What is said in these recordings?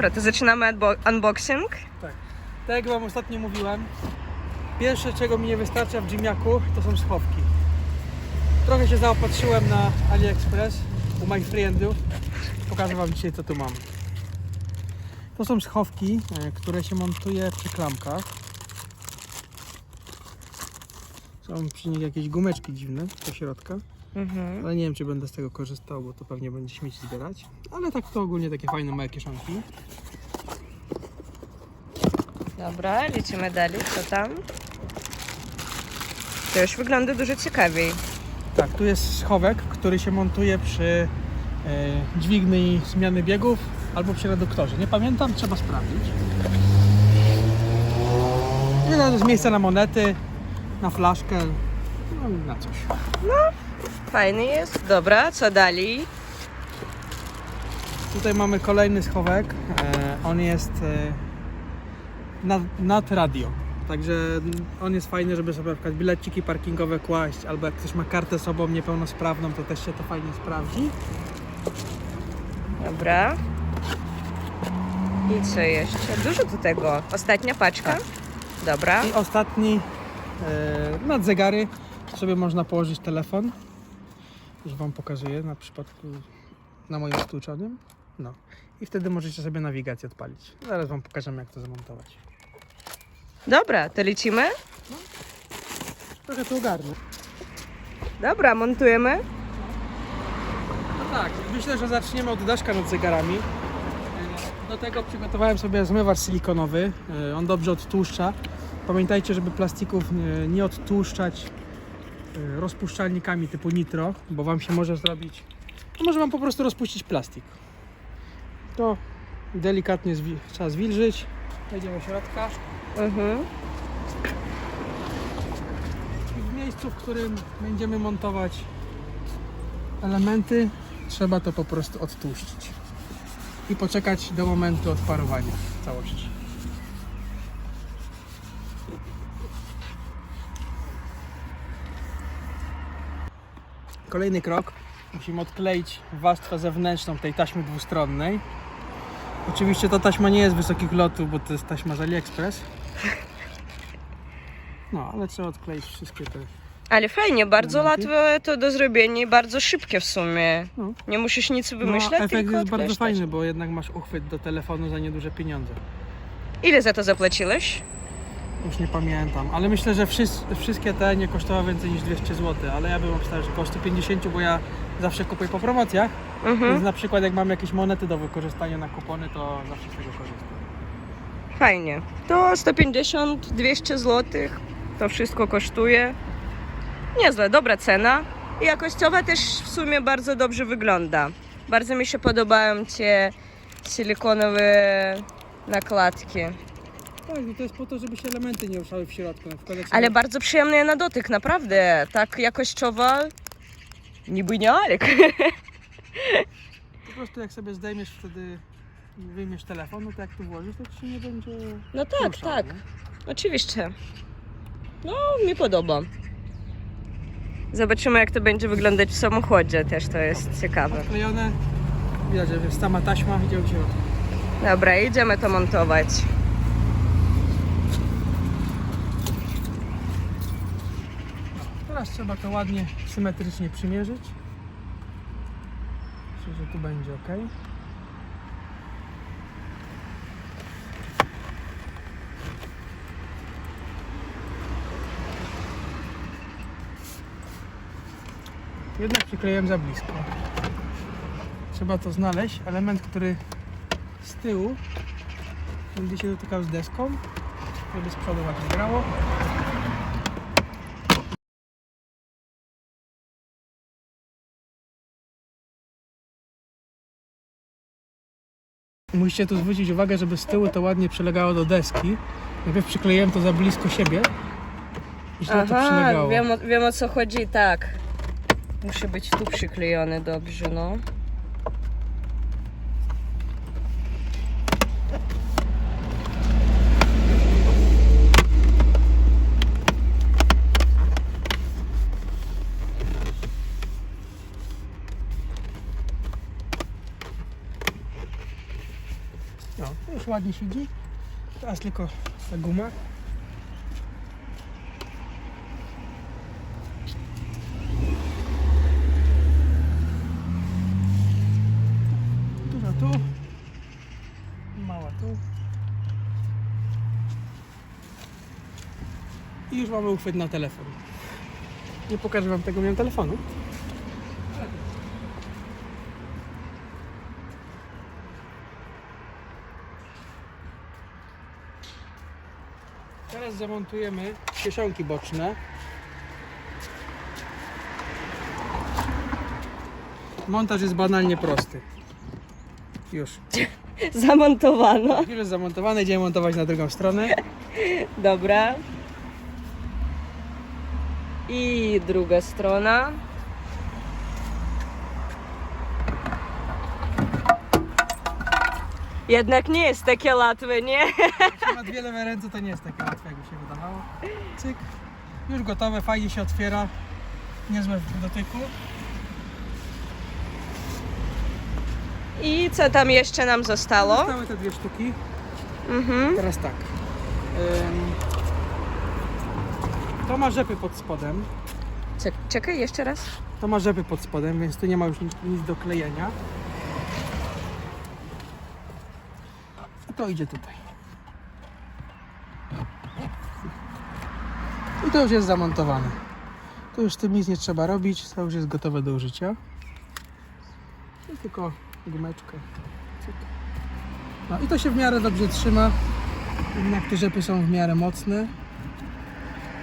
Dobra, to zaczynamy unbo- unboxing. Tak. Tak jak Wam ostatnio mówiłem, pierwsze czego mi nie wystarcza w Gymniaku to są schowki. Trochę się zaopatrzyłem na AliExpress u moich friendów. Pokażę Wam dzisiaj co tu mam. To są schowki, e, które się montuje przy klamkach. Są przy nich jakieś gumeczki dziwne do środka, Mhm. ale nie wiem czy będę z tego korzystał, bo to pewnie będzie śmieci zbierać. Ale tak to ogólnie takie fajne małe kieszonki. Dobra, lecimy dalej. Co tam? To już wygląda dużo ciekawiej. Tak, tu jest schowek, który się montuje przy e, dźwigni zmiany biegów albo przy reduktorze. Nie pamiętam, trzeba sprawdzić. I to jest miejsce na monety, na flaszkę, no i na coś. Fajny jest. Dobra, co dalej? Tutaj mamy kolejny schowek. E, on jest e, nad, nad radio. Także on jest fajny, żeby sobie na bileciki parkingowe kłaść, albo jak ktoś ma kartę sobą niepełnosprawną, to też się to fajnie sprawdzi. Dobra. I co jeszcze? Dużo do tego. Ostatnia paczka? Dobra. I ostatni e, nad zegary sobie można położyć telefon. Już Wam pokazuję na przypadku na moim stłuczonym. No. I wtedy możecie sobie nawigację odpalić. Zaraz Wam pokażemy jak to zamontować. Dobra, to lecimy? Trochę to ogarnę. Dobra, montujemy. No tak, myślę, że zaczniemy od daszka nad zegarami. Do tego przygotowałem sobie zmywacz silikonowy. E, On dobrze odtłuszcza. Pamiętajcie, żeby plastików e, nie odtłuszczać rozpuszczalnikami typu nitro, bo Wam się może zrobić, no może Wam po prostu rozpuścić plastik. To delikatnie zwi- trzeba zwilżyć. Wejdziemy do środka Mhm. i w miejscu, w którym będziemy montować elementy, trzeba to po prostu odtłuścić i poczekać do momentu odparowania całości. Kolejny krok. Musimy odkleić warstwę zewnętrzną tej taśmy dwustronnej. Oczywiście ta taśma nie jest wysokich lotów, bo to jest taśma z AliExpress. No, ale trzeba odkleić wszystkie te Ale fajnie, bardzo łatwe to do zrobienia i bardzo szybkie w sumie. No. Nie musisz nic No, wymyślać, efekt tylko jest bardzo fajny, bo jednak masz uchwyt do telefonu za nieduże pieniądze. Ile za to zapłaciłeś? Już nie pamiętam, ale myślę, że wszys- wszystkie te nie kosztowały więcej niż 200 zł, ale ja bym obstawiał, że około 150, bo ja zawsze kupuję po promocjach, więc Mhm. na przykład jak mam jakieś monety do wykorzystania na kupony, to zawsze z tego korzystam. Fajnie. To 150, 200 zł. To wszystko kosztuje. Niezłe, dobra cena. I jakościowa też w sumie bardzo dobrze wygląda. Bardzo mi się podobają te silikonowe nakładki. Tak, no to jest po to, żeby się elementy nie ruszały w środku. Na przykład jak Ale bardzo przyjemne na dotyk, naprawdę. Tak jakościowo. Niby nie Alek. Po prostu jak sobie zdejmiesz wtedy i wyjmiesz telefon, no to jak tu włożysz, to ci się nie będzie No tak, ruszał, tak. nie? Oczywiście. No, mi podoba. Zobaczymy, jak to będzie wyglądać w samochodzie. Też to jest ciekawe. Klejone, widać, że jest sama taśma, idzie w środku. Dobra, idziemy to montować. Teraz trzeba to ładnie symetrycznie przymierzyć. Myślę, że tu będzie ok. Jednak przykleiłem za blisko. Trzeba to znaleźć. Element, który z tyłu będzie się dotykał z deską, żeby z przodu ładnie grało. Musicie tu zwrócić uwagę, żeby z tyłu to ładnie przylegało do deski. Najpierw przykleiłem to za blisko siebie i źle to Aha, przylegało. wiem, o- wiem o co chodzi, tak. Musi być tu przyklejony dobrze, no. No, ładnie siedzi. Teraz tylko ta guma. Duża tu. Mała tu. I już mamy uchwyt na telefon. Nie pokażę wam tego miałem telefonu. Teraz zamontujemy kieszonki boczne. Montaż jest banalnie prosty. Już. Zamontowano. Już jest zamontowany, idziemy montować na drugą stronę. Dobra. I druga strona. Jednak nie jest takie łatwe, nie? Ma dwie lewe ręce, to nie jest takie łatwe, jakby się wydawało. Cyk. Już gotowe, fajnie się otwiera. Niezłe w dotyku. I co tam jeszcze nam zostało? Zostały te dwie sztuki. Mhm. Teraz tak. Ym, To ma rzepy pod spodem. Czek- Czekaj, jeszcze raz. To ma rzepy pod spodem, więc tu nie ma już nic, nic do klejenia. To idzie tutaj. I to już jest zamontowane. Tu już tym nic nie trzeba robić, to już jest gotowe do użycia. I tylko gumeczkę. No i to się w miarę dobrze trzyma. Jednak te rzepy są w miarę mocne.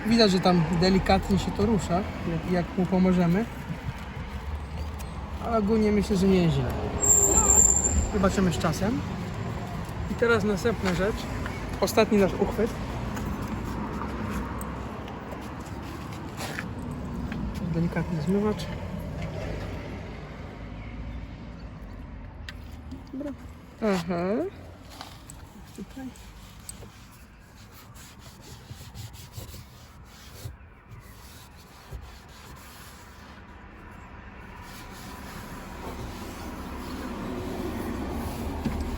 Widać, że tam delikatnie się to rusza, jak, jak mu pomożemy. Ale ogólnie myślę, że nie jest źle. Zobaczymy z czasem. Teraz następna rzecz. Ostatni nasz uchwyt. Delikatny zmywacz. Dobra, Mhm. tutaj.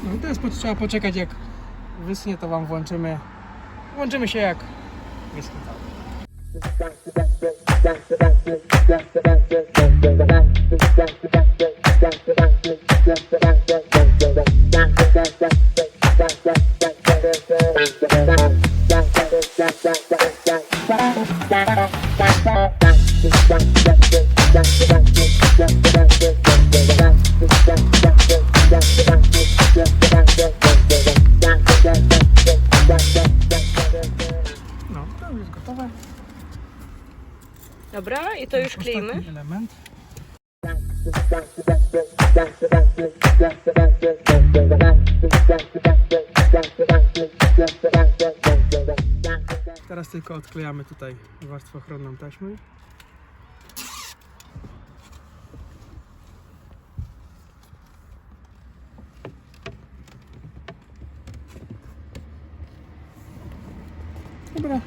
No i teraz trzeba poczekać jak wyschnie to wam włączymy. Włączymy się jak wyschnie Dobra, i to już. Ostatni element. Teraz tylko odklejamy tutaj warstwę ochronną taśmy. Dobra.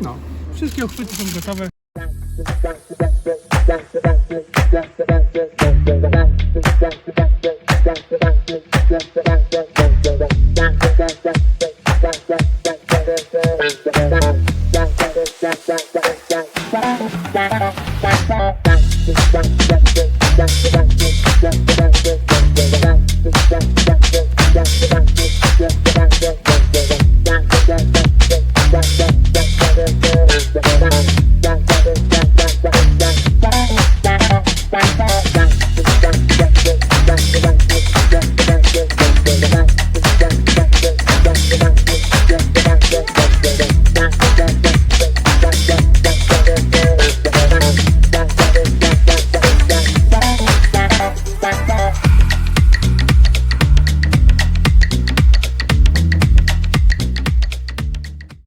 No, wszystkie uchwyty są gotowe.